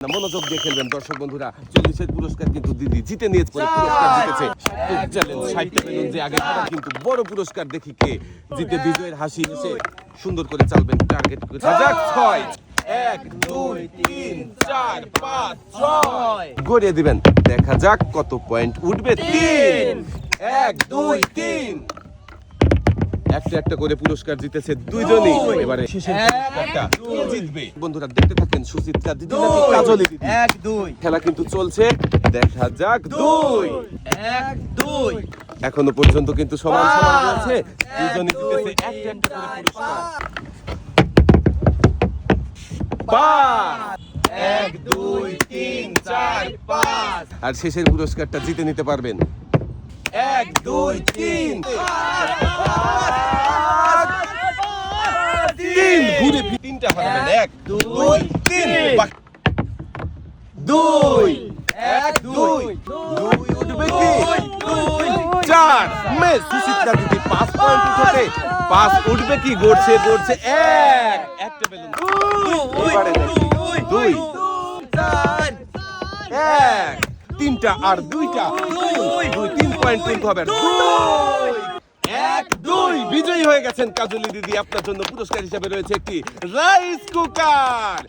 মনোযোগ দিয়ে খেলবেন দর্শক বন্ধুরা। চল্লিশের পুরস্কার কিন্তু দিদি জিতে নিয়েছে পুরস্কার জিতেছে। চ্যালেঞ্জ ষাটটা বেলুন যে আগে কিন্তু বড় পুরস্কার দেখি কে জিতে বিজয়ের হাসি এসে সুন্দর করে চালবেন টার্গেট করে। যাক ছয়! এক দুই তিন চার পাঁচ ছয়! গড়িয়ে দিবেন। দেখা যাক কত পয়েন্ট উঠবে। তিন এক দুই তিন! একটা একটা করে পুরস্কার জিতেছে দুইজনই। এবারে জিতবে? বন্ধুরা দেখতে থাকেন সুচিত্রা দিদি নাকি কাজলি দিদি এক দুই। খেলা কিন্তু চলছে দেখা যাক দুই। এক দুই। এখনও পর্যন্ত কিন্তু সমান সমান রয়েছে দুজনই জিতেছে একটা একটা করে পুরস্কার। এক দুই তিন চার পাঁচ। আর শেষের পুরস্কারটা জিতে নিতে পারবেন। এক দুই তিন তিন ঘুরে ফি- তিনটা হারাবেন এক দুই তিন। দুই এক দুই। দুই। উঠবে কি? চার। মিস সুচিত্রা দিদি পাঁচ পয়েন্ট উঠেছে পাঁচ উঠবে কি? গড়ছে গড়ছে এক। একটা বেলুন। দুই চার। এক। তিনটা আর দুইটা। দুই দুই তিন পয়েন্ট তুলতে হবে দুই। এক, দুই। বিজয়ী হয়ে গেছেন কাজলি দিদি। আপনার জন্য পুরস্কার হিসেবে রয়েছে একটি রাইস কুকার।